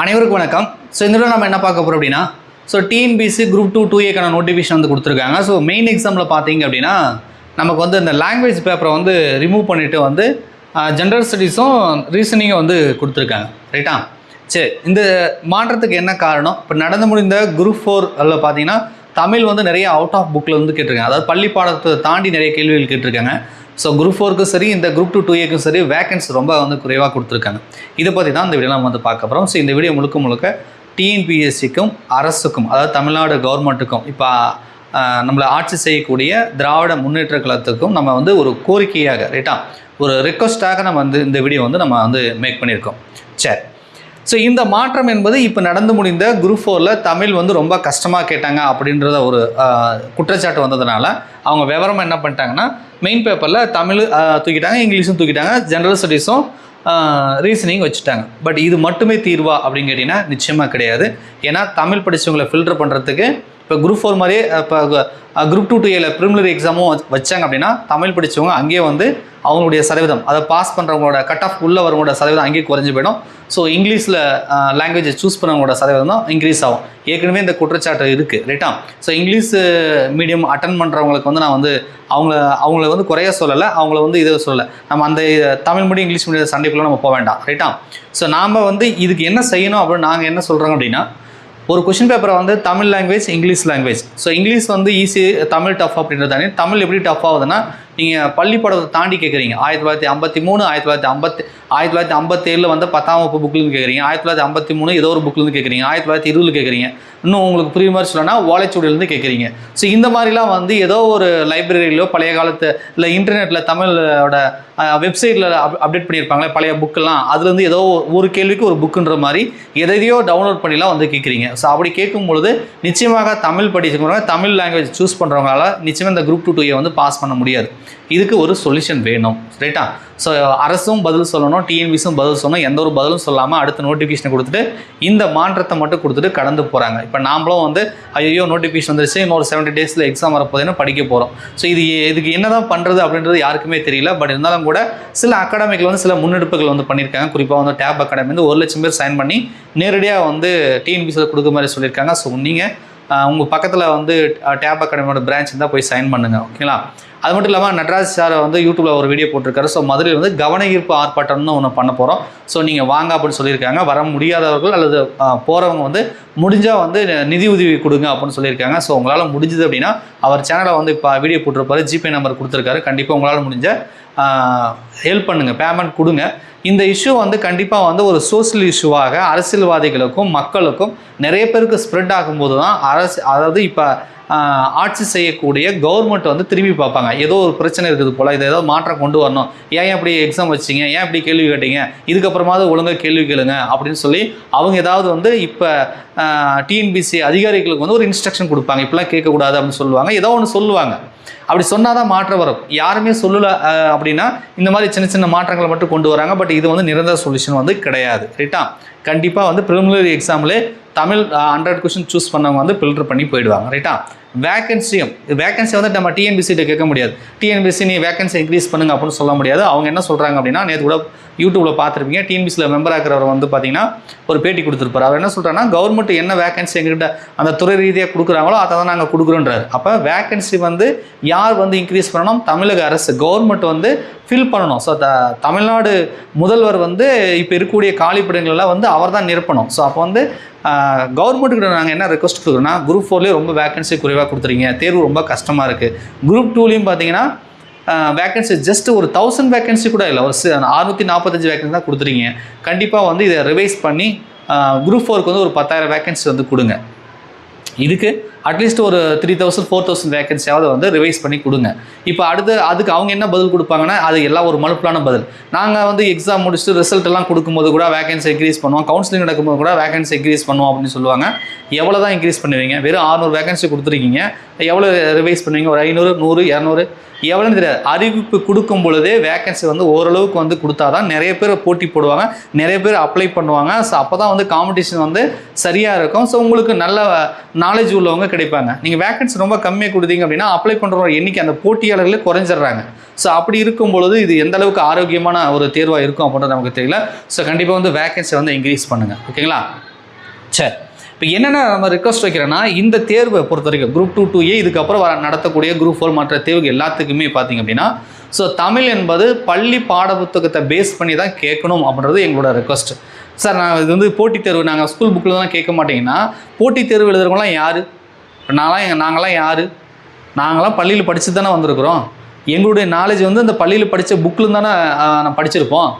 அனைவருக்கும் வணக்கம். ஸோ இந்த நம்ம என்ன பார்க்க போகிறோம் அப்படின்னா so TNPSC group two two ஏக்கான notification வந்து கொடுத்துருக்காங்க. ஸோ மெயின் எக்ஸாமில் பார்த்தீங்க அப்படின்னா நமக்கு வந்து இந்த லாங்குவேஜ் பேப்பரை வந்து ரிமூவ் பண்ணிவிட்டு வந்து ஜென்ரல் ஸ்டடீஸும் ரீசனிங்கும் வந்து கொடுத்துருக்காங்க. ரைட்டா சரி இந்த மாற்றத்துக்கு என்ன காரணம்? இப்போ நடந்து முடிந்த குரூப் ஃபோர் அதில் பார்த்தீங்கன்னா தமிழ் வந்து நிறைய அவுட் ஆஃப் புக்கில் வந்து கேட்டிருக்காங்க. அதாவது பள்ளி பாடத்தை தாண்டி நிறைய கேள்விகள் கேட்டிருக்காங்க. ஸோ குரூப் ஃபோருக்கும் சரி இந்த குரூப் டூ டூ ஏக்கும் சரி வேகன்ஸ் ரொம்ப வந்து குறைவாக கொடுத்துருக்காங்க. இதை பற்றி தான் இந்த வீடியோ நம்ம வந்து பார்க்க போகிறோம் ஸோ இந்த வீடியோ முழுக்க முழுக்க டிஎன்பிஎஸ்சிக்கும் அரசுக்கும் அதாவது தமிழ்நாடு கவர்மெண்ட்டுக்கும் இப்போ நம்மளை ஆட்சி செய்யக்கூடிய திராவிட முன்னேற்ற கழகத்துக்கும் நம்ம வந்து ஒரு கோரிக்கையாக ரைட்டா ஒரு ரிக்வஸ்ட்டாக நம்ம வந்து இந்த வீடியோ வந்து நம்ம வந்து மேக் பண்ணியிருக்கோம். சரி. ஸோ இந்த மாற்றம் என்பது இப்போ நடந்து முடிந்த குரூப் ஃபோரில் தமிழ் வந்து ரொம்ப கஷ்டமாக கேட்டாங்க அப்படின்றத ஒரு குற்றச்சாட்டு வந்ததுனால அவங்க விவரமாக என்ன பண்ணிட்டாங்கன்னா மெயின் பேப்பரில் தமிழ் தூக்கிட்டாங்க இங்கிலீஷும் தூக்கிட்டாங்க ஜென்ரல் ஸ்டடீஸும் ரீசனிங் வச்சுட்டாங்க. பட் இது மட்டுமே தீர்வா அப்படின்னு கேட்டிங்கன்னா நிச்சயமாக கிடையாது. ஏன்னா தமிழ் படித்தவங்களை ஃபில்டர் பண்ணுறதுக்கு இப்போ குரூப் ஃபோர் மாதிரியே இப்போ குரூப் டூ டூ ஏல ப்ரிமினரி எக்ஸாமும் வச்சாங்க அப்படின்னா தமிழ் படித்தவங்க அங்கேயே வந்து அவங்களுடைய சதவீதம் அதை பாஸ் பண்ணுறவங்களோட கட் ஆஃப் உள்ளே வரவங்களோட சதவீதம் அங்கேயே குறைஞ்சு போயிடும். ஸோ இங்கிலீஷில் லாங்குவேஜை சூஸ் பண்ணவங்களோட சதவீதம் தான் இன்க்ரீஸ் ஆகும். ஏற்கனவே இந்த குற்றச்சாட்டு இருக்குது ரைட்டா ஸோ இங்கிலீஷ் மீடியம் அட்டன் பண்ணுறவங்களுக்கு வந்து நான் வந்து அவங்கள அவங்கள வந்து குறைய சொல்லலை அவங்கள வந்து இதை சொல்லலை. நம்ம அந்த தமிழ் மீடியம் இங்கிலீஷ் மீடியம் சண்டைக்குள்ளே நம்ம போக வேண்டாம் ரைட்டா ஸோ நாம் வந்து இதுக்கு என்ன செய்யணும் அப்படின்னு நாங்கள் என்ன சொல்கிறோம் அப்படின்னா ஒரு கொஷின் பேப்பரை வந்து Tamil language English language so English வந்து ஈஸி தமிழ் டஃப் அப்படின்றது தானே தமிழ் எப்படி டஃப் ஆகுதுன்னா நீங்கள் பள்ளிப்படத்தை தாண்டி கேட்குறீங்க ஆயிரத்தி தொள்ளாயிரத்தி ஐம்பத்தி மூணு ஆயிரத்தி தொள்ளாயிரத்தி ஐம்பத்தி ஆயிரத்தி தொள்ளாயிரத்தி ஐம்பத்தேழில் வந்து பத்தாம் வகுப்பு புக்லேருந்து கேட்குறீங்க ஆயிரத்தி தொள்ளாயிரத்தி ஐம்பத்தி மூணு ஏதோ ஒரு புக்லேருந்து கேட்குறீங்க ஆயிரத்தி தொள்ளாயிரத்தி இருபது கேட்குறீங்க இன்னும் உங்களுக்கு புரிய மாதிரி சொல்லணும்னா ஓலைச்சுவடியிலேருந்து கேட்குறீங்க ஸோ இந்த மாதிரிலாம் வந்து ஏதோ ஒரு லைப்ரரியிலோ பழைய காலத்து இல்லை இன்டர்நெட்டில் தமிழோட வெப்சைட்டில் அப் அப்டேட் பண்ணியிருப்பாங்களே பழைய புக்கெல்லாம் அதுலேருந்து ஏதோ ஒரு கேள்விக்கு ஒரு புக்குன்ற மாதிரி எதையோ டவுன்லோட் பண்ணிலாம் வந்து கேட்குறீங்க ஸோ அப்படி கேட்கும் பொழுது நிச்சயமாக தமிழ் படிச்சுக்கிறவங்க தமிழ் லாங்குவேஜ் சூஸ் பண்ணுறவங்களால நிச்சயமாக இந்த குரூப் டூ டூயை வந்து பாஸ் பண்ண முடியாது. இதுக்கு ஒரு சொல்யூஷன் வேணும் ரைட்டா ஸோ அரசும் பதில் சொல்லணும் டிஎன்பிஸும் பதில் சொல்லணும் எந்த ஒரு பதிலும் சொல்லாமல் அடுத்த நோட்டிஃபிகேஷனை கொடுத்துட்டு இந்த மாற்றத்தை மட்டும் கொடுத்துட்டு கடந்து போகிறாங்க இப்போ நாமளும் வந்து ஐயோ நோட்டிஃபிகேஷன் வந்துருச்சு இன்னொரு செவன்ட்டி டேஸில் எக்ஸாம் வரப்போதுன்னு படிக்க போகிறோம் ஸோ இது இதுக்கு என்ன தான் பண்ணுறது அப்படின்றது யாருக்குமே தெரியல. பட் இருந்தாலும் கூட சில அகாடமிக்கில் வந்து சில முன்னெடுப்புகள் வந்து பண்ணியிருக்காங்க. குறிப்பாக வந்து டேப் அகாடமி வந்து ஒரு லட்சம் பேர் சைன் பண்ணி நேரடியாக வந்து டிஎன்பிசியில் கொடுக்க மாதிரி சொல்லியிருக்காங்க. ஸோ நீங்கள் உங்கள் பக்கத்தில் வந்து டேப் அகாடமியோட பிரான்ச் இருந்தால் போய் சைன் பண்ணுங்கள் ஓகேங்களா அது மட்டும் இல்லாமல் நடராஜ் சார் வந்து யூடியூப்பில் ஒரு வீடியோ போட்டிருக்காரு. ஸோ மதுரையில் வந்து கவன ஈர்ப்பு ஆர்ப்பாட்டம்னு ஒன்று பண்ண போகிறோம் ஸோ நீங்கள் வாங்க அப்படின்னு சொல்லியிருக்காங்க. வர முடியாதவர்கள் அல்லது போகிறவங்க வந்து முடிஞ்சால் வந்து நிதி உதவி கொடுங்க அப்படின்னு சொல்லியிருக்காங்க. ஸோ உங்களால் முடிஞ்சது அப்படின்னா அவர் சேனலை வந்து இப்போ வீடியோ போட்டிருப்பாரு. ஜிபே நம்பர் கொடுத்துருக்காரு. கண்டிப்பாக உங்களால் முடிஞ்ச ஹெல்ப் பண்ணுங்கள் பேமெண்ட் கொடுங்க. இந்த இஷ்யூ வந்து கண்டிப்பாக வந்து ஒரு சோஷியல் இஷ்யூவாக அரசியல்வாதிகளுக்கும் மக்களுக்கும் நிறைய பேருக்கு ஸ்ப்ரெட் ஆகும்போது தான் அரசு அதாவது இப்போ ஆட்சி செய்யக்கூடிய கவர்மெண்ட் வந்து திரும்பி பார்ப்பாங்க. ஏதோ ஒரு பிரச்சனை இருக்குது போல் இதை ஏதோ மாற்றம் கொண்டு வரணும். ஏன் இப்படி எக்ஸாம் வச்சிங்க? ஏன் இப்படி கேள்வி கேட்டீங்க? இதுக்கப்புறமாவது ஒழுங்காக கேள்வி கேளுங்க அப்படின்னு சொல்லி அவங்க ஏதாவது வந்து இப்போ டிஎன்பிசி அதிகாரிகளுக்கு வந்து ஒரு இன்ஸ்ட்ரக்ஷன் கொடுப்பாங்க. இப்படிலாம் கேட்கக்கூடாது அப்படின்னு சொல்லுவாங்க. ஏதோ ஒன்று சொல்லுவாங்க. அப்படி சொன்னால் தான் மாற்றம் வரும். யாருமே சொல்லலை அப்படின்னா இந்த மாதிரி சின்ன சின்ன மாற்றங்களை மட்டும் கொண்டு வராங்க. பட் இது வந்து நிரந்தர சொல்யூஷன் வந்து கிடையாது. ரைட்டா? கண்டிப்பாக வந்து ப்ரிலிமினரி எக்ஸாம்லே தமிழ் ஹண்ட்ரட் கொஷின் சூஸ் பண்ணவங்க வந்து ஃபில்டர் பண்ணி போயிடுவாங்க. ரைட்டா? வேகன்சியும் வேகன்சி வந்து நம்ம டிஎன்பிசிட்ட கேட்க முடியாது. டிஎன்பிசி நீ வேகன்சி இன்க்ரீஸ் பண்ணுங்க அப்படின்னு சொல்ல முடியாது. அவங்க என்ன சொல்கிறாங்க அப்படின்னா நேற்று கூட யூடியூப்பில் பார்த்துருப்பீங்க. டிஎன்பிசியில் மெம்பர் ஆகிறவர் வந்து பார்த்தீங்கன்னா ஒரு பேட்டி கொடுத்துருப்பாரு. அவர் என்ன சொல்கிறாங்கன்னா கவர்மெண்ட் என்ன வேகன்சி எங்ககிட்ட அந்த துறை ரீதியாக கொடுக்குறாங்களோ அதை தான் நாங்கள் கொடுக்குறோன்றார். அப்போ வேகன்சி வந்து யார் வந்து இன்க்ரீஸ் பண்ணணும்? தமிழக அரசு. கவர்மெண்ட் வந்து ஃபில் பண்ணணும். ஸோ த தமிழ்நாடு முதல்வர் வந்து இப்போ இருக்கக்கூடிய காலிப்பிடங்கள்லாம் வந்து அவர் தான் நிரப்பணும். ஸோ அப்போ வந்து கவர்மெண்ட்டுக்கிட்ட நாங்கள் என்ன ரெக்வஸ்ட் கொடுக்குறோன்னா குரூப் ஃபோர்லேயே ரொம்ப வேகன்சி குறைவாக கொடுத்துறீங்க தேர்வு ரொம்ப கஷ்டமாக இருக்குது குரூப் டூலையும் பார்த்தீங்கன்னா வேகன்சி ஜஸ்ட் ஒரு தௌசண்ட் வேகன்சி கூட இல்லை. ஒரு அறுநூற்றி நாற்பத்தஞ்சு வேகன்சி தான் கொடுத்துறீங்க கண்டிப்பாக வந்து இதை ரிவைஸ் பண்ணி குரூப் ஃபோருக்கு வந்து ஒரு பத்தாயிரம் வேகன்சி வந்து கொடுங்க. இதுக்கு அட்லீஸ்ட் ஒரு த்ரீ தௌசண்ட் ஃபோர் தௌசண்ட் வேகன்சியாவது வந்து ரிவைஸ் பண்ணி கொடுங்க. இப்போ அடுத்து அதுக்கு அவங்க என்ன பதில் கொடுப்பாங்கன்னா அது எல்லாம் ஒரு மலுப்பலான பதில். நாங்கள் வந்து எக்ஸாம் முடிச்சுட்டு ரிசல்ட் எல்லாம் கொடுக்கும்போது கூட வேகன்சி இன்க்ரீஸ் பண்ணுவோம். கவுன்சிலிங் நடக்கும்போது கூட வேகன்சி இன்க்ரீஸ் பண்ணுவோம் அப்படின்னு சொல்லுவாங்க. எவ்வளோ தான் இன்க்ரீஸ் பண்ணுவீங்க? வெறும் 600 வேகன்சி கொடுத்துருக்கீங்க. எவ்வளோ ரிவைஸ் பண்ணுவீங்க? ஒரு ஐநூறு நூறு இரநூறு? எவ்வளோன்னு தெரியாது. அறிவிப்பு கொடுக்கும் பொழுதே வேகன்சி வந்து ஓரளவுக்கு வந்து கொடுத்தா தான் நிறைய பேர் போட்டி போடுவாங்க. நிறைய பேர் அப்ளை பண்ணுவாங்க. ஸோ அப்போ தான் வந்து காம்படிஷன் வந்து சரியாக இருக்கும். ஸோ உங்களுக்கு நல்ல நாலேஜ் உள்ளவங்க கிடைப்பாங்க. நீங்கள் வேகன்சி ரொம்ப கம்மியாக கொடுத்தீங்க அப்படின்னா அப்ளை பண்ணுற எண்ணிக்கை அந்த போட்டியாளர்களே குறைஞ்சிடுறாங்க. ஸோ அப்படி இருக்கும் பொழுது இது எந்த அளவுக்கு ஆரோக்கியமான ஒரு தேர்வாக இருக்கும் அப்படின்றது நமக்கு தெரியல. ஸோ கண்டிப்பாக வந்து வேகன்சி வந்து இன்க்ரீஸ் பண்ணுங்கள் ஓகேங்களா சரி. இப்போ என்னென்ன நம்ம ரிக்வஸ்ட் வைக்கிறேன்னா இந்த தேர்வை பொறுத்த வரைக்கும் குரூப் டூ டூ ஏ இதுக்கப்புறம் வர நடத்தக்கூடிய குரூப் ஃபோர் மற்ற தேர்வுக்கு எல்லாத்துக்குமே பார்த்தீங்க அப்படின்னா ஸோ தமிழ் என்பது பள்ளி பாடப்புத்தகத்தை பேஸ் பண்ணி தான் கேட்கணும் அப்படின்றது எங்களோட ரெக்வஸ்ட் சார் நான் இது வந்து போட்டித் தேர்வு நாங்கள் ஸ்கூல் புக்கில் தான் கேட்க மாட்டீங்கன்னா போட்டித் தேர்வு எழுதுறவங்களாம் யார்? இப்போ நான்லாம் எங்கள் நாங்களாம் யார்? நாங்களாம் பள்ளியில் படித்து தானே வந்திருக்கிறோம். எங்களுடைய நாலேஜ் வந்து அந்த பள்ளியில் படித்த புக்கில் தானே நான் படிச்சிருப்போம்.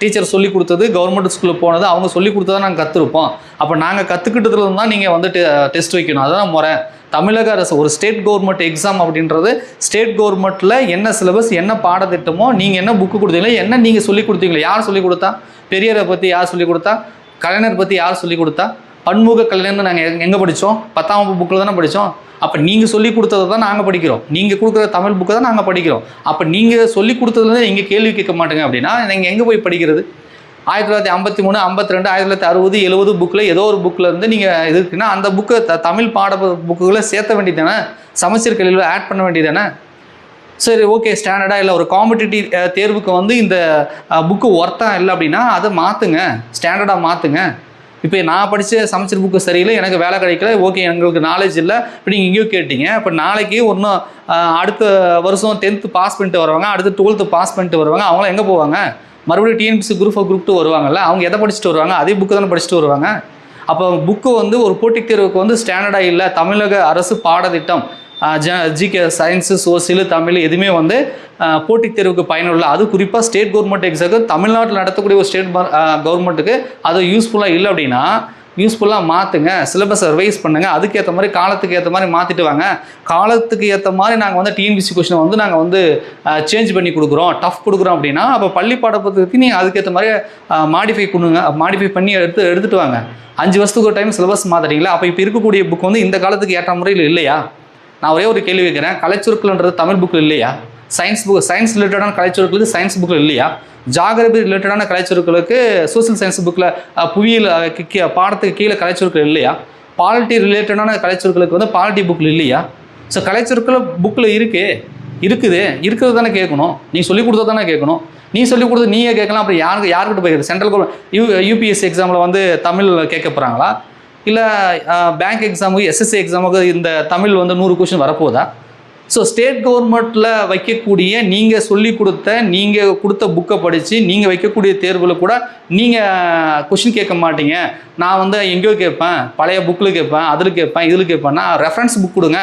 டீச்சர் சொல்லி கொடுத்தது கவர்மெண்ட் ஸ்கூலில் போனது அவங்க சொல்லி கொடுத்ததை நாங்கள் கற்றுருப்போம் அப்போ நாங்கள் கற்றுக்கிட்டதுல தான் நீங்கள் வந்து டெஸ்ட் வைக்கணும். அதான் முறை. தமிழக அரசு ஒரு ஸ்டேட் கவர்மெண்ட் எக்ஸாம் அப்படின்றது ஸ்டேட் கவர்மெண்ட்டில் என்ன சிலபஸ் என்ன பாடத்திட்டமோ நீங்கள் என்ன புக்கு கொடுத்தீங்களோ என்ன நீங்கள் சொல்லி கொடுத்தீங்களோ யார் சொல்லி கொடுத்தா? பெரியரை பற்றி யார் சொல்லி கொடுத்தா? கலைஞர் பற்றி யார் சொல்லி கொடுத்தா? பன்முக கலைஞர்னு நாங்கள் எங்கே படித்தோம் பத்தாம் வகுப்பு புக்கில் தானே படித்தோம் அப்போ நீங்கள் சொல்லி கொடுத்ததை தான் நாங்கள் படிக்கிறோம். நீங்கள் கொடுக்குற தமிழ் புக்கை தான் நாங்கள் படிக்கிறோம். அப்போ நீங்கள் சொல்லி கொடுத்ததுலேருந்து நீங்கள் கேள்வி கேட்க மாட்டேங்க அப்படின்னா நீங்கள் எங்கே போய் படிக்கிறது? ஆயிரத்தி தொள்ளாயிரத்தி ஐம்பத்தி மூணு ஐம்பத்தி ரெண்டு ஆயிரத்தி தொள்ளாயிரத்தி அறுபது எழுபது புக்கில் ஏதோ ஒரு புக்கில் இருந்து நீங்கள் இது இருக்குன்னா அந்த புக்கை த தமிழ் பாட புக்குகளை சேர்த்த வேண்டியதானே சமச்சீர் கல்வியில் ஆட் பண்ண வேண்டியதானே சரி ஓகே ஸ்டாண்டர்டாக இல்லை ஒரு காம்படிட்டிவ் தேர்வுக்கு வந்து இந்த புக்கு ஒர்த்தாக இல்லை அப்படின்னா அதை மாற்றுங்க ஸ்டாண்டர்டாக மாற்றுங்க இப்போ நான் படித்த சமைச்சர் புக்கு சரியில்லை எனக்கு வேலை கிடைக்கல ஓகே எங்களுக்கு நாலேஜ் இல்லை. இப்போ நீங்கள் எங்கேயோ கேட்டீங்க இப்போ நாளைக்கு ஒன்றும் அடுத்த வருஷம் டென்த்து பாஸ் பண்ணிட்டு வருவாங்க அடுத்து டுவெல்த்து பாஸ் பண்ணிட்டு வருவாங்க அவங்களாம் எங்கே போவாங்க? மறுபடியும் TNPSC group of group two வருவாங்கல்ல அவங்க எதை படிச்சுட்டு வருவாங்க? அதே புக்கு தானே படிச்சுட்டு வருவாங்க? அப்போ புக்கு வந்து ஒரு போட்டித் தேர்வுக்கு வந்து ஸ்டாண்டர்டாக இல்லை தமிழக அரசு பாடத்திட்டம். ஜிகே சயின்ஸு சோசியல் தமிழ் எதுவுமே வந்து போட்டித் தேர்வுக்கு பயனுள்ள அது குறிப்பாக ஸ்டேட் கவர்மெண்ட் எக்ஸாமுக்கு தமிழ்நாட்டில் நடத்தக்கூடிய ஒரு ஸ்டேட் கவர்மெண்ட்டுக்கு அது யூஸ்ஃபுல்லாக இல்லை அப்படின்னா யூஸ்ஃபுல்லாக மாற்றுங்க சிலபஸை ரிவைஸ் பண்ணுங்கள் அதுக்கேற்ற மாதிரி காலத்துக்கு ஏற்ற மாதிரி மாற்றிட்டு வாங்க. காலத்துக்கு ஏற்ற மாதிரி நாங்கள் வந்து டிஎன்பிசி கொஷினை வந்து நாங்கள் வந்து சேஞ்ச் பண்ணி கொடுக்குறோம் டஃப் கொடுக்குறோம் அப்படின்னா அப்போ பள்ளி பாடப்புத்தகத்துக்கு நீங்கள் அதுக்கேற்ற மாதிரி மாடிஃபை பண்ணுங்க மாடிஃபை பண்ணி எடுத்து எடுத்துகிட்டு வாங்க. அஞ்சு வருஷத்துக்கு ஒரு டைம் சிலபஸ் மாற்றுறீங்களா அப்போ இப்போ இருக்கக்கூடிய புக் வந்து இந்த காலத்துக்கு ஏற்ற முறையில் இல்லையா? நான் ஒரே ஒரு கேள்வி வைக்கிறேன் கலைச்சுருக்கல்ன்றது தமிழ் புக்கில் இல்லையா? சயின்ஸ் புக் சயின்ஸ் ரிலேட்டடான கலைச்சுருக்களுக்கு சயின்ஸ் புக்கில் இல்லையா? ஜாகிரபி ரிலேட்டடான கலைச்சுருக்களுக்கு சோசியல் சயின்ஸ் புக்கில் புவியியல் பாடத்துக்கு கீழே கலைச்சுருக்கள் இல்லையா? பாலிட்டி ரிலேட்டடான கலைச்சுருக்களுக்கு வந்து பாலிட்டி புக்கில் இல்லையா? ஸோ கலைச்சுருக்கள் புக்கில் இருக்கே. இருக்குது. இருக்கிறது தானே கேட்கணும். நீ சொல்லிக் கொடுத்தா தானே கேட்கணும். நீ சொல்லிக் கொடுத்து நீயே கேட்கலாம். அப்புறம் யாருக்கு யாருக்கிட்ட போய் சென்ட்ரல் கவர்மெண்ட் யூ யூபிஎஸ்சி எக்ஸாமில் வந்து தமிழ் கேட்க போகிறாங்களா இல்லை பேங்க் எக்ஸாமுக்கு எஸ்எஸ்சி எக்ஸாமுக்கு இந்த தமிழ் வந்து நூறு கொஷின் வரப்போதா? ஸோ ஸ்டேட் கவர்மெண்ட்டில் வைக்கக்கூடிய நீங்கள் சொல்லி கொடுத்த நீங்கள் கொடுத்த புக்கை படித்து நீங்கள் வைக்கக்கூடிய தேர்வில் கூட நீங்கள் கொஷின் கேட்க மாட்டீங்க. நான் வந்து எங்கேயோ கேட்பேன் பழைய புக்கில் கேட்பேன் அதில் கேட்பேன் இதில் கேட்பேன்னா ரெஃபரன்ஸ் புக் கொடுங்க.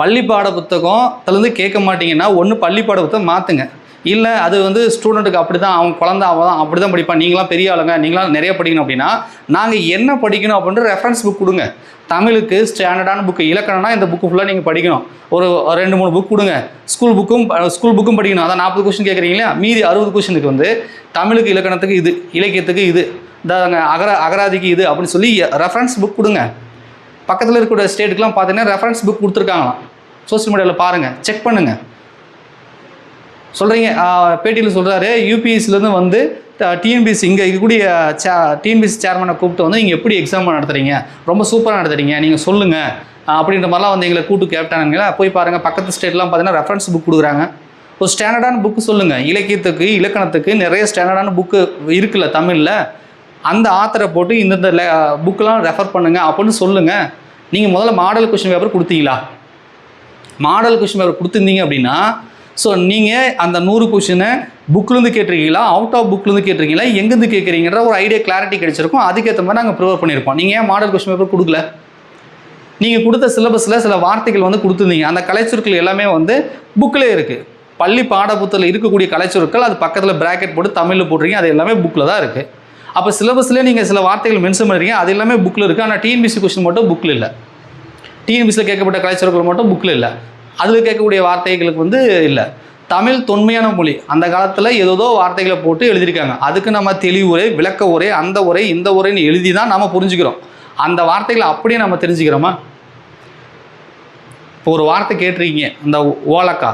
பள்ளி பாட புத்தகத்துலேருந்து கேட்க மாட்டீங்கன்னா ஒன்று பள்ளி பாட புத்தகம் மாற்றுங்க இல்லை அது வந்து ஸ்டூடெண்ட்டுக்கு அப்படி தான் அவன் குழந்த அவன் தான் அப்படி தான் படிப்பான் நீங்களாம் பெரிய ஆளுங்க நீங்களாம் நிறைய படிக்கணும் அப்படின்னா நாங்கள் என்ன படிக்கணும் அப்படின்ற ரெஃபரன்ஸ் புக் கொடுங்க. தமிழுக்கு ஸ்டாண்டர்டான புக்கு இலக்கணம்னா இந்த புக்கு ஃபுல்லாக நீங்கள் படிக்கணும். ஒரு ரெண்டு மூணு புக் கொடுங்க. ஸ்கூல் புக்கும் ஸ்கூல் புக்கும் படிக்கணும். அதான் நாற்பது கொஸ்டின் கேட்குறீங்களா மீதி அறுபது கொஸ்டினுக்கு வந்து தமிழுக்கு இலக்கணத்துக்கு இது இலக்கியத்துக்கு இது. இந்த அகர அகராதிக்கு இது அப்படின்னு சொல்லி ரெஃபரன்ஸ் புக் கொடுங்க. பக்கத்தில் இருக்கக்கூடிய ஸ்டேட்டுக்குலாம் பார்த்தீங்கன்னா ரெஃபரன்ஸ் புக் கொடுத்துருக்காங்களாம். சோஷியல் மீடியாவில் பாருங்கள் செக் பண்ணுங்கள் சொல்கிறீங்க பேட்டியில் சொல்கிறாரு யூபிஎஸ்சிலேருந்து வந்து டிஎன்பிஎஸ்சி இங்கே இருக்கக்கூடிய சே டிஎன்பிஎஸ்சி சேர்மனை கூப்பிட்டு வந்து நீங்கள் எப்படி எக்ஸாம் நடத்துறீங்க? ரொம்ப சூப்பராக நடத்துறீங்க. நீங்கள் சொல்லுங்கள் அப்படின்ற மாதிரிலாம் வந்து எங்களை கூட்டு கேப்டானுங்களா போய் பாருங்கள் பக்கத்து ஸ்டேட்லாம் பார்த்தீங்கன்னா ரெஃபரன்ஸ் புக் கொடுக்குறாங்க. ஒரு ஸ்டாண்டர்டான புக்கு சொல்லுங்கள் இலக்கியத்துக்கு இலக்கணத்துக்கு நிறைய ஸ்டாண்டர்டான புக்கு இருக்குல்ல தமிழில். அந்த ஆத்தரை போட்டு இந்தந்த புக்கெலாம் ரெஃபர் பண்ணுங்கள் அப்படின்னு சொல்லுங்கள் நீங்கள் முதல்ல மாடல் கொஷின் பேப்பர் கொடுத்தீங்களா? மாடல் கொஷின் பேப்பர் கொடுத்துருந்தீங்க அப்படின்னா ஸோ நீங்கள் அந்த நூறு கொஷினை புக்லேருந்து கேட்டிருக்கீங்களா? அவுட் ஆஃப் புக்லேருந்து கேட்டிருக்கீங்களா? எங்கேருந்து கேட்குறீங்கன்ற ஒரு ஐடியா கிளாரிட்டி கிடைச்சிருக்கும். அதுக்கேற்ற மாதிரி நாங்கள் ப்ரிப்பேர் பண்ணியிருப்போம். நீங்கள் ஏன் மாடல் கொஷின் பேப்பர் கொடுக்கல? நீங்கள் கொடுத்த சிலபஸில் சில வார்த்தைகள் வந்து கொடுத்துருந்தீங்க. அந்த கலைச்சொற்கள் எல்லாமே வந்து புக்கில் இருக்குது பள்ளி பாடப்புத்தகத்தில் இருக்கக்கூடிய கலைச்சொற்கள் அது பக்கத்தில் ப்ராக்கெட் போட்டு தமிழில் போட்டிருக்கீங்க. அது எல்லாமே புக்கில் தான் இருக்குது அப்போ சிலபஸ்லேயே நீங்கள் சில வார்த்தைகள் மென்ஷன் பண்ணுறீங்க அது எல்லாமே புக்கில் இருக்குது ஆனால் டிஎன்பிசி கொஷின் மட்டும் புக்கில் இல்லை. டிஎன்பிசியில் கேட்கப்பட்ட கலைச்சொற்கள் மட்டும் புக்கில் இல்லை. அதில் கேட்கக்கூடிய வார்த்தைகளுக்கு வந்து இல்லை. தமிழ் தொன்மையான மொழி. அந்த காலத்தில் ஏதோ வார்த்தைகளை போட்டு எழுதியிருக்காங்க. அதுக்கு நம்ம தெளிவு உரை விளக்க உரை அந்த உரை இந்த உரைன்னு எழுதி தான் நம்ம புரிஞ்சுக்கிறோம். அந்த வார்த்தைகளை அப்படியே நம்ம தெரிஞ்சுக்கிறோமா? இப்போ ஒரு வார்த்தை கேட்டிருக்கீங்க இந்த ஓலக்கா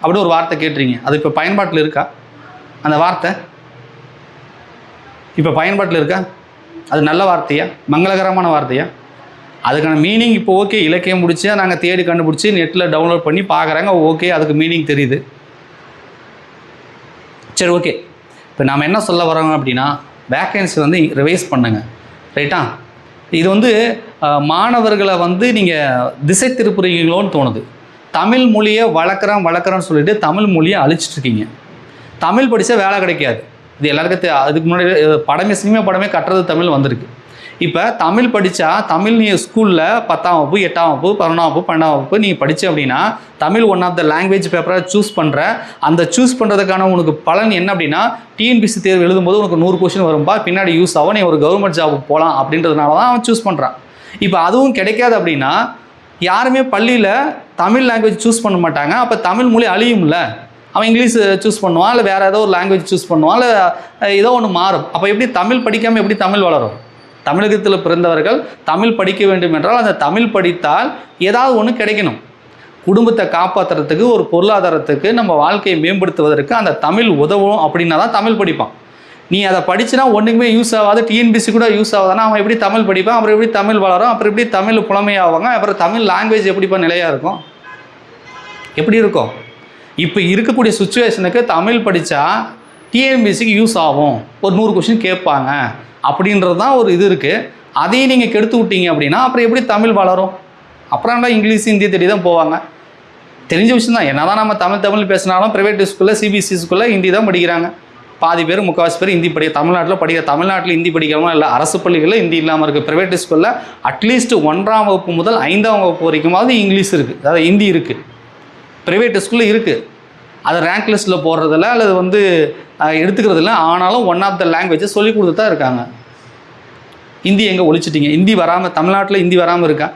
அப்படின்னு ஒரு வார்த்தை கேட்டிருக்கீங்க. அது இப்போ பயன்பாட்டில் இருக்கா? அந்த வார்த்தை? இப்போ பயன்பாட்டில் இருக்கா? அது நல்ல வார்த்தையா? மங்களகரமான வார்த்தையா? அதுக்கான மீனிங் இப்போ ஓகே இலக்கியம் முடிச்சு நாங்கள் தேடி கண்டுபிடிச்சி நெட்டில் டவுன்லோட் பண்ணி பார்க்குறாங்க ஓகே அதுக்கு மீனிங் தெரியுது. சரி ஓகே இப்போ நாம் என்ன சொல்ல வரோம் அப்படின்னா வேக்கன்சி வந்து ரிவைஸ் பண்ணுங்க. ரைட்டா இது வந்து மாணவர்களை வந்து நீங்கள் திசை திருப்புறீங்களோன்னு தோணுது. தமிழ் மொழியை வளர்க்குறேன் வளர்க்குறேன்னு சொல்லிட்டு தமிழ் மொழியை அழிச்சிட்டு இருக்கீங்க. தமிழ் படித்தா வேலை கிடைக்காது. இது எல்லாருக்கும் தெ- அதுக்கு முன்னாடி படமே சினிமா படமே கட்டுறது தமிழ் வந்திருக்கு. இப்போ தமிழ் படித்தா தமிழ் நீ ஸ்கூலில் பத்தாம் வகுப்பு எட்டாம் வகுப்பு பதினொன்றாம் வகுப்பு பன்னெண்டாம் வகுப்பு நீ படித்த அப்படின்னா Tamil one of the language பேப்பரை சூஸ் பண்ணுற அந்த சூஸ் பண்ணுறதுக்கான உனக்கு பலன் என்ன அப்படின்னா டிஎன்பிசி தேர்வு எழுதும்போது உனக்கு நூறு கொஷின் வரும்பா பின்னாடி யூஸ் ஆகும். நீ ஒரு கவர்மெண்ட் ஜாபுக்கு போகலாம் அப்படின்றதுனால தான் அவன் சூஸ் பண்ணுறான் இப்போ அதுவும் கிடைக்காது அப்படின்னா யாருமே பள்ளியில் தமிழ் லாங்குவேஜ் சூஸ் பண்ண மாட்டாங்க. அப்போ தமிழ் மொழி அழியும்ல? அவன் இங்கிலீஷ் சூஸ் பண்ணுவான் இல்லை வேறு ஏதோ ஒரு லாங்குவேஜ் சூஸ் பண்ணுவான் இல்லை ஏதோ ஒன்று மாறும். அப்போ எப்படி தமிழ் படிக்காமல் எப்படி தமிழ் வளரும்? தமிழகத்தில் பிறந்தவர்கள் தமிழ் படிக்க வேண்டும் என்றால் அந்த தமிழ் படித்தால் ஏதாவது ஒன்று கிடைக்கணும். குடும்பத்தை காப்பாற்றுறதுக்கு ஒரு பொருளாதாரத்துக்கு நம்ம வாழ்க்கையை மேம்படுத்துவதற்கு அந்த தமிழ் உதவும் அப்படின்னா தான் தமிழ் படிப்பான். நீ அதை படிச்சுனா ஒன்றுக்குமே யூஸ் ஆகாது. டிஎன்பிசி கூட யூஸ் ஆகாதுன்னா அவன் எப்படி தமிழ் படிப்பான்? அப்புறம் எப்படி தமிழ் வளரும்? அப்புறம் எப்படி தமிழ் புலமையாவாங்க? அப்புறம் தமிழ் லாங்குவேஜ் எப்படிப்பா நிலையாக இருக்கும்? எப்படி இருக்கும்? இப்போ இருக்கக்கூடிய சுச்சுவேஷனுக்கு தமிழ் படித்தா டிஎன்பிசிக்கு யூஸ் ஆகும். ஒரு நூறு கொஷின் கேட்பாங்க. அப்படின்றது தான் ஒரு இது இருக்குது அதையும் நீங்கள் கெடுத்து விட்டீங்க அப்படின்னா அப்புறம் எப்படி தமிழ் வளரும்? அப்புறம் என்ன இங்கிலீஷ் ஹிந்தி தேடி தான் போவாங்க. தெரிஞ்ச விஷயம் தான் என்ன தான் நம்ம தமிழ் தமிழ் பேசினாலும் ப்ரைவேட் ஸ்கூலில் சிபிஎஸ்சி ஸ்கூலில் ஹிந்தி தான் படிக்கிறாங்க. பாதி பேர் முக்கால்வாசி பேர் ஹிந்தி படி தமிழ்நாட்டில் படிக்கிற தமிழ்நாட்டில் ஹிந்தி படிக்கிறவங்க இல்லை அரசு பள்ளிகளில் ஹிந்தி இல்லாமல் இருக்குது ப்ரைவேட் ஸ்கூலில் அட்லீஸ்ட் ஒன்றாம் வகுப்பு முதல் ஐந்தாம் வகுப்பு வரைக்குமாவது இங்கிலீஷ் இருக்குது அதாவது ஹிந்தி இருக்குது ப்ரைவேட் ஸ்கூலில் இருக்குது அதை ரேங்க் லிஸ்ட்டில் போடுறதில்ல அல்லது வந்து எடுத்துக்கிறதில்ல. ஆனாலும் ஒன் ஆஃப் த லாங்குவேஜை சொல்லி கொடுத்து தான் இருக்காங்க. ஹிந்தி எங்கே ஒழிச்சிட்டீங்க? ஹிந்தி வராமல் தமிழ்நாட்டில் ஹிந்தி வராமல் இருக்கா?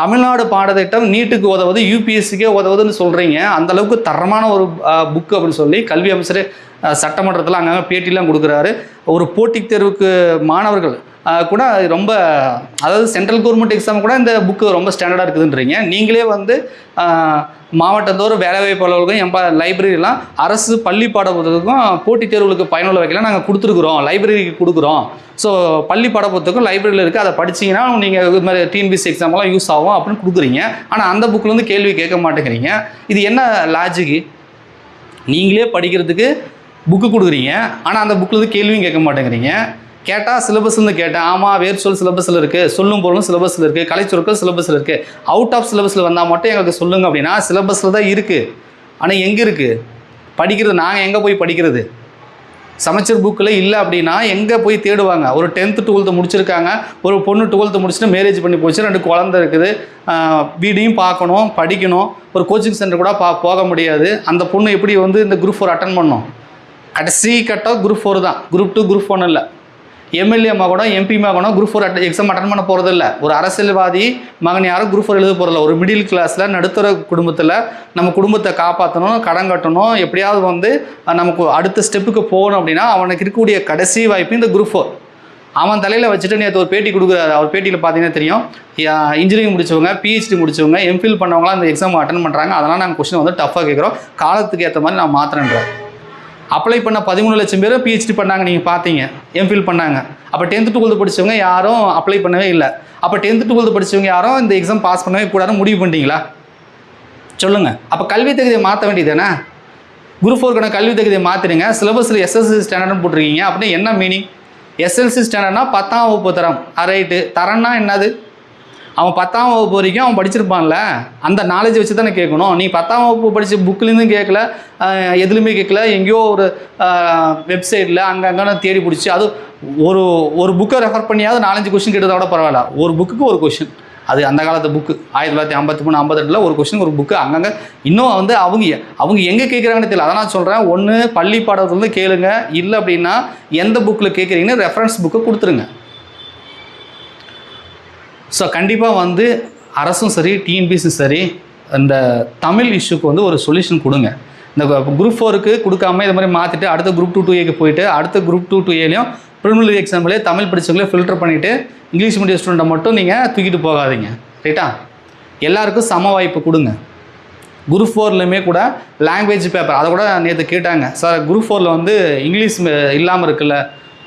தமிழ்நாடு பாடத்திட்டம் நீட்டுக்கு உதவுது யூபிஎஸ்சிக்கே உதவுதுன்னு சொல்கிறீங்க அந்தளவுக்கு தரமான ஒரு புக்கு அப்படின்னு சொல்லி கல்வி அமைச்சர் சட்டமன்றத்தில் அங்கங்கே பேட்டிலாம் கொடுக்குறாரு. ஒரு போட்டித் தேர்வுக்கு மாணவர்கள் கூட ரொம்ப அதாவது சென்ட்ரல் கவர்மெண்ட் எக்ஸாம் கூட இந்த புக்கு ரொம்ப ஸ்டாண்டர்டாக இருக்குதுன்றீங்க. நீங்களே வந்து மாவட்டந்தோறும் வேலைவாய்ப்பு அலுவலகம் எம்ப லைப்ரரிலாம் அரசு பள்ளி பாட புத்தகத்துக்கும் போட்டித் தேர்வுகளுக்கு பயனுள்ள வைக்கலாம் நாங்கள் கொடுத்துருக்குறோம். லைப்ரரிக்கு கொடுக்குறோம். ஸோ பள்ளி பாட புத்தகம் லைப்ரரியில் இருக்குது அதை படிச்சீங்கன்னா நீங்கள் இது மாதிரி டிஎன்பிசி எக்ஸாம்லாம் யூஸ் ஆகும் அப்படின்னு கொடுக்குறீங்க. ஆனால் அந்த புக்கில் கேள்வி கேட்க மாட்டேங்கிறீங்க. இது என்ன லாஜிக்கு நீங்களே படிக்கிறதுக்கு புக்கு கொடுக்குறீங்க. ஆனால் அந்த புக்கில் கேள்வியும் கேட்க மாட்டேங்கிறீங்க. கேட்டால் சிலபஸ்ன்னு கேட்டேன். ஆமாம் வேர்ச்சொல் சிலபஸில் இருக்குது சொல்லும் பொருளும் சிலபஸில் இருக்குது கலைச்சொற்கள் சிலபஸில் இருக்குது அவுட் ஆஃப் சிலபஸில் வந்தால் மட்டும் எங்களுக்கு சொல்லுங்கள் அப்படின்னா சிலபஸில் தான் இருக்குது ஆனால் எங்கே இருக்குது படிக்கிறது நாங்கள் எங்கே போய் படிக்கிறது? சமைச்சர் புக்கில் இல்லை அப்படின்னா எங்கே போய் தேடுவாங்க? ஒரு டென்த்து டுவெல்த்து முடிச்சிருக்காங்க. ஒரு பொண்ணு டுவெல்த்து முடிச்சுட்டு மேரேஜ் பண்ணி போச்சு. ரெண்டு குழந்தை இருக்குது. வீடையும் பார்க்கணும் படிக்கணும். ஒரு கோச்சிங் சென்டர் கூட பா போக முடியாது. அந்த பொண்ணு எப்படி வந்து இந்த குரூப் ஃபோர் அட்டன் பண்ணும்? கடைசி கட்டம் குரூப் ஃபோர் தான். குரூப் டூ குரூப் ஒன் இல்லை. எம்எல்ஏ மகனோ எம்பி மகனோ குரூப் ஃபோர் எக்ஸாம் அட்டன் பண்ண போகிறது இல்லை. ஒரு அரசியல்வாதி மகன் யாரும் குரூப் ஃபோர் எழுத போகிறதில்ல ஒரு மிடில் கிளாஸில் நடுத்தர குடும்பத்தில் நம்ம குடும்பத்தை காப்பாற்றணும் கடன் கட்டணும் எப்படியாவது வந்து நமக்கு அடுத்த ஸ்டெப்புக்கு போகணும் அப்படின்னா அவனுக்கு இருக்கக்கூடிய கடைசி வாய்ப்பு இந்த குரூப் ஃபோர் அவன் தலையில் வச்சுட்டு நேற்று ஒரு பேட்டி கொடுக்குறாரு. அவர் பேட்டியில் பார்த்தீங்கன்னா தெரியும். இன்ஜினியரிங் முடிச்சவங்க பிஹெச்டி முடிச்சவங்க எம்ஃபில் பண்ணவங்களாம் இந்த எக்ஸாம் அட்டன் பண்ணுறாங்க அதெல்லாம் நாங்கள் கொஸ்டின் வந்து டஃப்பாக கேட்குறோம். காலத்துக்கு ஏற்ற மாதிரி நான் மாத்திரன்றேன் அப்ளை பண்ண பதிமூணு லட்சம் பேர் பிஹெச்டி பண்ணாங்க நீங்கள் பார்த்தீங்க எம்ஃபில் பண்ணாங்க? அப்போ டென்த்து டுவெல்த்து படிச்சவங்க யாரும் அப்ளை பண்ணவே இல்லை. அப்போ டென்த்து டுவெல்த்து படிச்சவங்க யாரும் இந்த எக்ஸாம் பாஸ் பண்ணவே கூடாதுன்னு முடிவு பண்ணிட்டீங்களா? சொல்லுங்கள் அப்போ கல்வி தகுதியை மாற்ற வேண்டியதானே குரூப் ஃபோருக்கான கல்வி தகுதியை மாற்றிடுங்க சிலபஸில் எஸ்எஸ்சி ஸ்டாண்டர்ட்னு போட்டிருக்கீங்க. அப்படின்னா என்ன மீனிங் எஸ்எல்சி ஸ்டாண்டர்ட்னா பத்தாம் வகுப்பு தரம். ரைட்டு தரம்னா என்னது? அவன் பத்தாம் வகுப்பு வரைக்கும் அவன் படிச்சிருப்பான்ல அந்த நாலேஜ் வச்சு தானே கேட்கணும். நீ பத்தாம் வகுப்பு படித்த புக்லேருந்தும் கேட்கல எதுலேயுமே கேட்கல எங்கேயோ ஒரு வெப்சைட்டில் அங்கே அங்கே தேடி பிடிச்சி அது ஒரு ஒரு புக்கை ரெஃபர் பண்ணியாவது நாலஞ்சு கொஷின் கேட்டதை விட பரவாயில்ல. ஒரு புக்குக்கு ஒரு கொஷின் அது அந்த காலத்து புக்கு ஆயிரத்தி தொள்ளாயிரத்தி ஐம்பத்தி மூணு ஐம்பத்தெட்டில் ஒரு கொஷின் ஒரு புக்கு அங்கங்கே இன்னும் வந்து அவங்க அவங்க எங்கே கேட்குறாங்கன்னு தெரியல. அதான் சொல்கிறேன் ஒன்று பள்ளி பாடத்துலேருந்து கேளுங்க. இல்லை அப்படின்னா எந்த புக்கில் கேட்குறீங்கன்னு ரெஃபரன்ஸ் புக்கை கொடுத்துருங்க. ஸோ கண்டிப்பாக வந்து அரசும் சரி டிஎன்பிசியும் சரி இந்த தமிழ் இஷ்யூக்கு வந்து ஒரு சொல்யூஷன் கொடுங்க. இந்த குரூப் ஃபோருக்கு கொடுக்காம இது மாதிரி மாற்றிட்டு அடுத்த குரூப் டூ டூ ஏக்கு போயிட்டு அடுத்த குரூப் டூ டூ ஏலையும் ப்ரிலிமினரி எக்ஸாம்பிளே தமிழ் படித்தவங்களே ஃபில்டர் பண்ணிவிட்டு இங்கிலீஷ் மீடியம் ஸ்டூடெண்ட்டை மட்டும் நீங்கள் தூக்கிட்டு போகாதீங்க. ரைட்டா எல்லாருக்கும் சம வாய்ப்பு கொடுங்க. குரூப் ஃபோர்லையுமே கூட லாங்குவேஜ் பேப்பர் அதை கூட நேற்று கேட்டாங்க. சார் குரூப் ஃபோரில் வந்து இங்கிலீஷ் இல்லாமல் இருக்குல்ல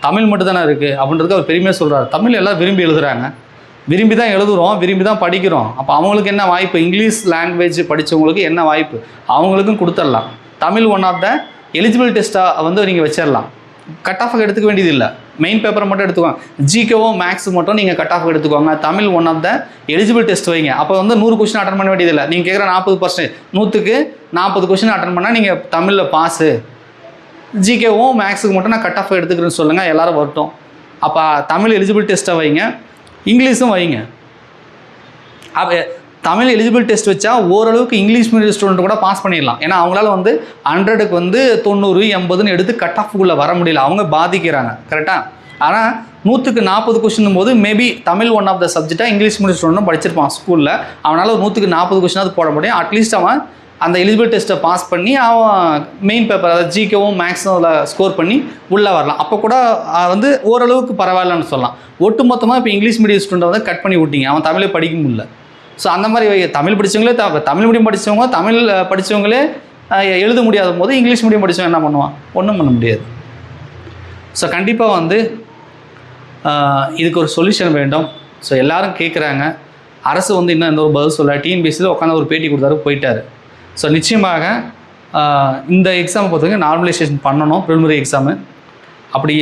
தமிழ் மட்டும் தானே இருக்குது அப்படின்றதுக்கு அவர் பெருமையாக சொல்கிறார் தமிழ் எல்லாம் விரும்பி எழுதுகிறாங்க விரும்பி தான் எழுதுகிறோம் விரும்பி தான் படிக்கிறோம். அப்போ அவங்களுக்கு என்ன வாய்ப்பு? இங்கிலீஷ் லாங்குவேஜ் படித்தவங்களுக்கு என்ன வாய்ப்பு? அவங்களுக்கும் கொடுத்துடலாம். Tamil one of the eligible டெஸ்ட்டாக வந்து நீங்கள் வச்சிடலாம். கட் ஆஃப் எடுத்துக்க வேண்டியது இல்லை. மெயின் பேப்பரை மட்டும் எடுத்துக்கோங்க. ஜிகேவும் மேக்ஸ் மட்டும் நீங்கள் கட் ஆஃப் எடுத்துக்கோங்க. Tamil one of the eligible test வைங்க. அப்போ வந்து நூறு கொஸ்டின் அட்டன் பண்ண வேண்டியதில்லை நீங்கள் கேட்குற நாற்பது பர்சன்ட் நூற்றுக்கு நாற்பது கொஸ்டின் அட்டன் பண்ணால் நீங்கள் தமிழில் பாஸு ஜிகேவும் மேக்ஸுக்கு மட்டும் நான் கட் ஆஃப் எடுத்துக்கிறேன்னு சொல்லுங்கள் எல்லோரும் வரட்டும். அப்போ தமிழ் எலிஜிபிள் டெஸ்ட்டை வைங்க. இங்கிலீஷும் வைங்க. அப்போ தமிழ் எலிஜிபிள் டெஸ்ட் வச்சா ஓரளவுக்கு இங்கிலீஷ் மீடியம் ஸ்டூடெண்ட் கூட பாஸ் பண்ணிடலாம். ஏன்னா அவங்களால வந்து ஹண்ட்ரடுக்கு வந்து தொண்ணூறு எண்பதுன்னு எடுத்து கட் ஆஃப்குள்ளே வர முடியல. அவங்க பாதிக்கிறாங்க. கரெக்டாக ஆனால் நூற்றுக்கு நாற்பது கொஷின் போது maybe Tamil one of the சப்ஜெக்டாக English medium ஸ்டூடெண்ட்டும் படிச்சிருப்பான் ஸ்கூலில் அவனால் நூற்றுக்கு நாற்பது கொஷினாவது போட முடியும். அட்லீஸ்ட் அவன் அந்த எலிஜிபிள் டெஸ்ட்டை பாஸ் பண்ணி அவன் மெயின் பேப்பர் அதாவது ஜிகேவும் மேக்ஸும் அதில் ஸ்கோர் பண்ணி உள்ளே வரலாம். அப்போ கூட வந்து ஓரளவுக்கு பரவாயில்லன்னு சொல்லலாம். ஒட்டு மொத்தமாக இப்போ இங்கிலீஷ் மீடியம் ஸ்டூடெண்ட் வந்து கட் பண்ணி விட்டீங்க. அவன் தமிழே படிக்க முடியல. ஸோ அந்த மாதிரி தமிழ் படித்தவங்களே த தமிழ் மீடியம் படித்தவங்க தமிழ் படித்தவங்களே எழுத முடியாத போது இங்கிலீஷ் மீடியம் படித்தவன் என்ன பண்ணுவான்? ஒன்றும் பண்ண முடியாது. ஸோ கண்டிப்பாக வந்து இதுக்கு ஒரு சொல்யூஷன் வேண்டும். ஸோ எல்லோரும் கேட்குறாங்க அரசு வந்து இன்னும் எந்த ஒரு பதில் சொல்ல டிஎன்பிஎஸ்சியில் உட்காந்து ஒரு பேட்டி கொடுத்தாரு போயிட்டார். ஸோ நிச்சயமாக இந்த எக்ஸாமை பொறுத்தவரைக்கும் நார்மலைசேஷன் பண்ணணும் ப்ரிலிமினரி எக்ஸாமு அப்படி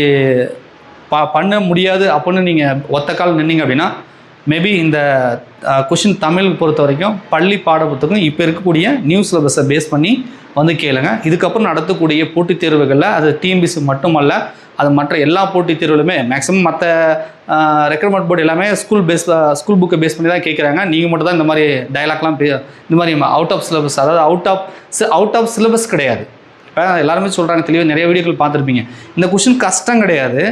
ப பண்ண முடியாது அப்படின்னு நீங்கள் ஒத்த கால் நின்னீங்க அப்படின்னா மேபி இந்த கொஷின் தமிழ் பொறுத்த வரைக்கும் பள்ளி பாட புத்தகம் இப்போ இருக்கக்கூடிய நியூ சிலபஸை பேஸ் பண்ணி வந்து கேளுங்க. இதுக்கப்புறம் நடத்தக்கூடிய போட்டித் தேர்வுகளில் அது டிஎம்பிசி மட்டுமல்ல அது மற்ற எல்லா போட்டித் தேர்வுகளுமே மேக்ஸிமம் மற்ற ரெக்ரூட்மெண்ட் போர்டு எல்லாமே ஸ்கூல் பேஸ் ஸ்கூல் புக்கை பேஸ் பண்ணி தான் கேட்குறாங்க. நீங்கள் மட்டும் தான் இந்த மாதிரி டயலாக்லாம் பே இந்த மாதிரி அவுட் ஆஃப் சிலபஸ் அதாவது out of out of syllabus கிடையாது. இப்போ எல்லாருமே சொல்கிறாங்க தெளிவாக நிறைய வீடியோக்கள் பார்த்துருப்பீங்க. இந்த கொஷின் கஷ்டம் கிடையாது.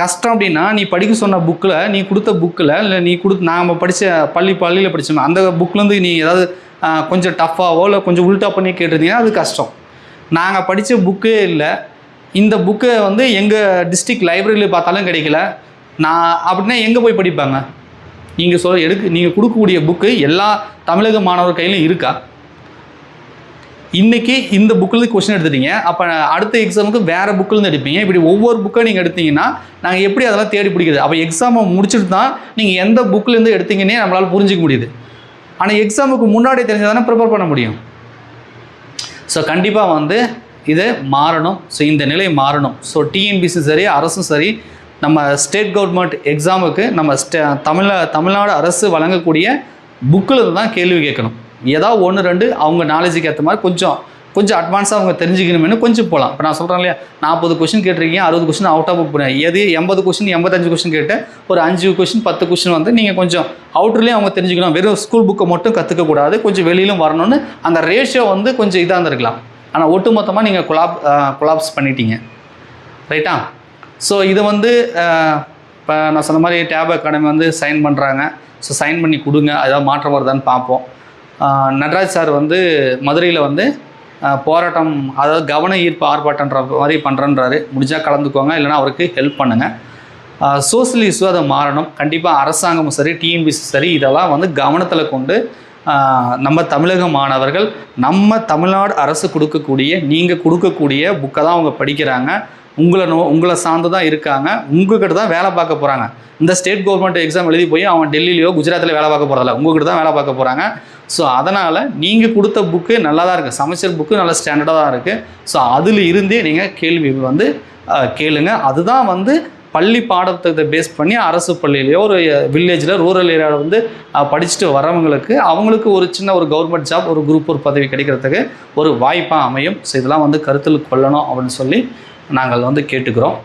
கஷ்டம் அப்படின்னா நீ படிக்க சொன்ன புக்கில் நீ கொடுத்த புக்கில் இல்லை நீ கொடுத்து நாம் படித்த பள்ளி பள்ளியில் படித்தோம் அந்த புக்லேருந்து நீ ஏதாவது கொஞ்சம் டஃப்பாவோ இல்லை கொஞ்சம் உல்ட்டா பண்ணி கேட்டிருந்தீங்கன்னா அது கஷ்டம். நாங்கள் படித்த புக்கே இல்லை. இந்த புக்கு வந்து எங்கள் டிஸ்ட்ரிக்ட் லைப்ரரியில் பார்த்தாலும் கிடைக்கல. நான் அப்படின்னா எங்கே போய் படிப்பாங்க? நீங்கள் சொல்ல எடுக்க நீங்கள் கொடுக்கக்கூடிய புக்கு எல்லா தமிழக மாணவர் கையிலும் இருக்கா? இன்றைக்கி இந்த புக்கில் கொஸ்டின் எடுத்துட்டீங்க. அப்போ அடுத்த எக்ஸாமுக்கு வேறு புக்கிலேருந்து எடுப்பீங்க. இப்படி ஒவ்வொரு புக்கை நீங்கள் எடுத்தீங்கன்னா நாங்கள் எப்படி அதெல்லாம் தேடி பிடிக்கிறது? அப்போ எக்ஸாமை முடிச்சுட்டு தான் நீங்கள் எந்த புக்கிலேருந்து எடுத்தீங்கன்னே நம்மளால் புரிஞ்சிக்க முடியுது. ஆனால் எக்ஸாமுக்கு முன்னாடி தெரிஞ்சால் தானே ப்ரிப்பேர் பண்ண முடியும். ஸோ கண்டிப்பாக வந்து இது மாறணும். ஸோ இந்த நிலை மாறணும். ஸோ டிஎன்பிசி சரி அரசும் சரி நம்ம ஸ்டேட் கவர்மெண்ட் எக்ஸாமுக்கு நம்ம ஸ்டே தமிழ தமிழ்நாடு அரசு வழங்கக்கூடிய புக்கில் தான் கேள்வி கேட்கணும். ஏதாவது ஒன்று ரெண்டு அவங்க நாலேஜுக்கு ஏற்ற மாதிரி கொஞ்சம் கொஞ்சம் அட்வான்ஸாக அவங்க தெரிஞ்சுக்கணும்னு கொஞ்சம் போகலாம் இப்போ நான் சொல்கிறேன் இல்லையா நாற்பது கொஷின் கேட்டிருக்கீங்க அறுபது கொஷின் அவுட் ஆஃப் புக் எது எண்பது கொஷின் எண்பத்தஞ்சு கொஷின் கேட்டு ஒரு அஞ்சு கொஷின் பத்து கொஷின் வந்து நீங்கள் கொஞ்சம் அவுட்டர்லேயும் அவங்க தெரிஞ்சுக்கணும். வெறும் ஸ்கூல் புக்கை மட்டும் கற்றுக்கக்கூடாது கொஞ்சம் வெளியிலும் வரணும்னு அந்த ரேஷியோ வந்து கொஞ்சம் இதாக இருந்திருக்கலாம். ஆனால் ஒட்டுமொத்தமாக நீங்கள் குலாப் குலாப்ஸ் பண்ணிட்டீங்க. ரைட்டா ஸோ இது வந்து இப்போ நான் சொன்ன மாதிரி டேப் அகாடமி வந்து சைன் பண்ணுறாங்க ஸோ சைன் பண்ணி கொடுங்க. அதாவது மாற்றம் வருதான்னு பார்ப்போம். நட்ராஜ் நடராஜ் சார் வந்து மதுரையில் வந்து போராட்டம் அதாவது கவன ஈர்ப்பு ஆர்ப்பாட்டன்ற மாதிரி பண்ணுறன்றாரு முடிஞ்சால் கலந்துக்கோங்க. இல்லைனா அவருக்கு ஹெல்ப் பண்ணுங்கள் சோசியல் இஷ்யூ அதை மாறணும். கண்டிப்பாக அரசாங்கமும் சரி டிஎன்பிசி சரி இதெல்லாம் வந்து கவனத்தில் கொண்டு நம்ம தமிழக மாணவர்கள் நம்ம தமிழ்நாடு அரசு கொடுக்கக்கூடிய நீங்கள் கொடுக்கக்கூடிய புக்கை தான் அவங்க படிக்கிறாங்க. உங்களை நோ உங்களை சார்ந்து தான் இருக்காங்க. உங்ககிட்ட தான் வேலை பார்க்க போகிறாங்க இந்த ஸ்டேட் கவர்மெண்ட் எக்ஸாம் எழுதி போய் அவன் டெல்லியிலையோ குஜராத்தில் வேலை பார்க்க போகிறதில்ல உங்ககிட்ட தான் வேலை பார்க்க போகிறாங்க ஸோ அதனால் நீங்கள் கொடுத்த புக்கு நல்லா தான் இருக்குது சமைச்சர் புக்கு நல்ல ஸ்டாண்டர்டாக தான் இருக்குது ஸோ அதில் இருந்தே நீங்கள் கேள்விகள் வந்து கேளுங்க. அதுதான் வந்து பள்ளி பாடத்தை பேஸ் பண்ணி அரசு பள்ளியிலையோ ஒரு வில்லேஜில் ரூரல் ஏரியாவில் வந்து படிச்சுட்டு வரவங்களுக்கு அவங்களுக்கு ஒரு சின்ன ஒரு கவர்மெண்ட் ஜாப் ஒரு குரூப் ஒரு பதவி கிடைக்கிறதுக்கு ஒரு வாய்ப்பாக அமையும். ஸோ இதெல்லாம் வந்து கருத்தில் கொள்ளணும் அப்படின்னு சொல்லி நாங்கள் வந்து கேட்டுக்கிறோம்.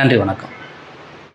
நன்றி வணக்கம்.